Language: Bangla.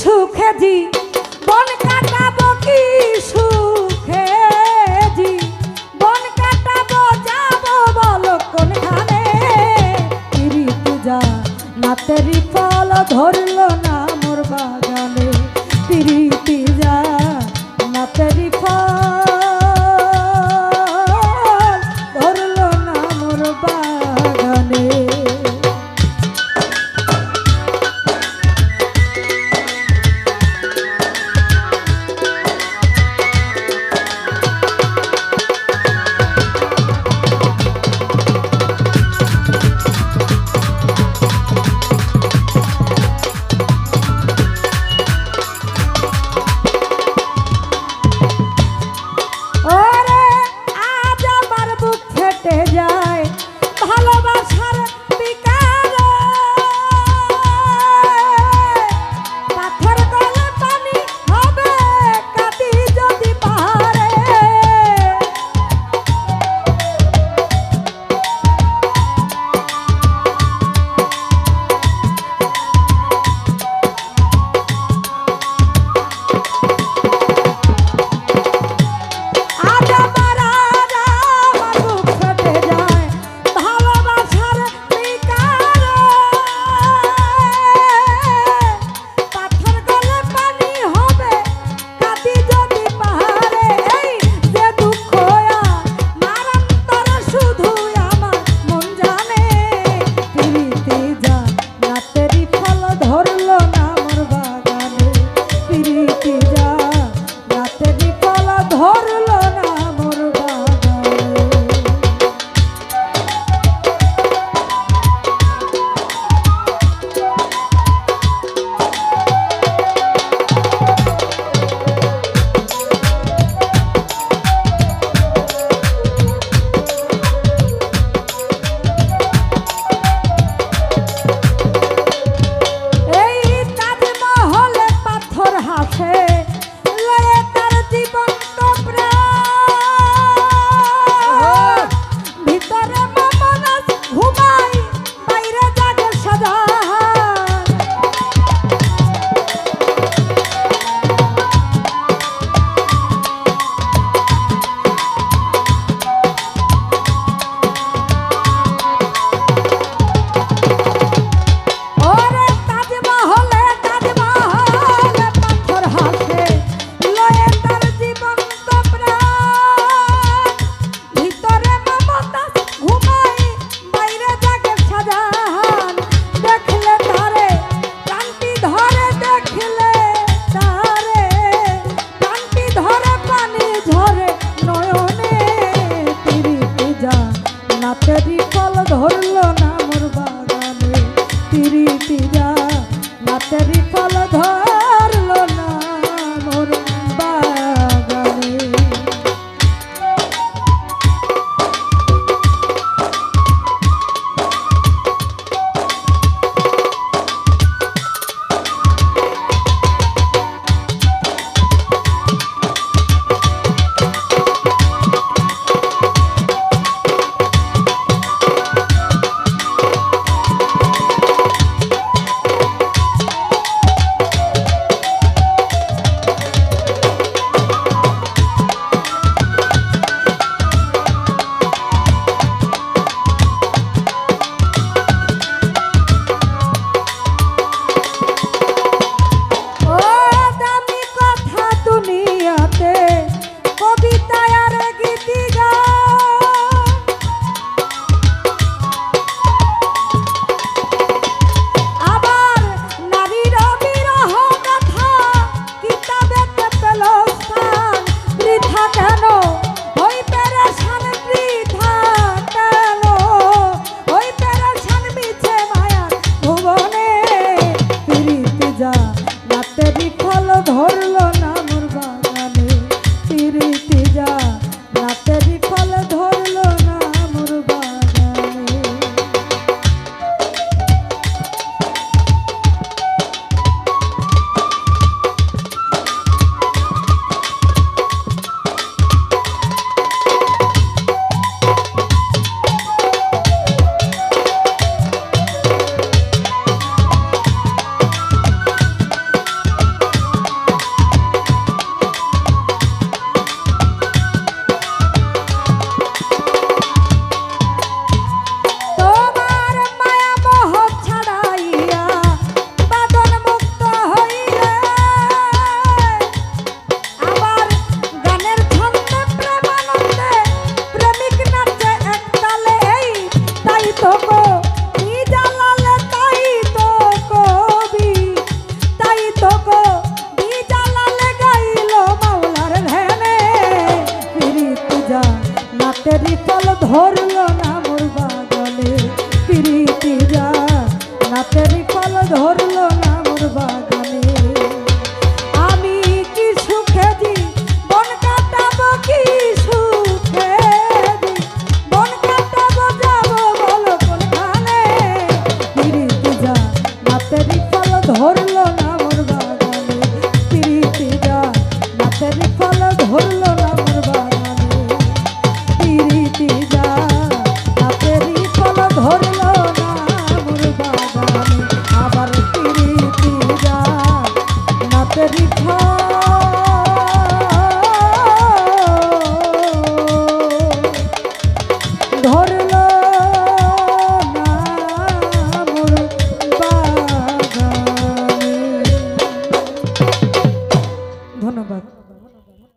সুখে জি। বন কাটাবো কি সুখে জি। বন কাটাবো, যাব বলো কোনখানে? তিরি পূজা না তেরি ফল ধরলো না মোর বাগানে। তিরি পূজা না তেরি ফল ধরলো না মোর বাগানে। ধর Harun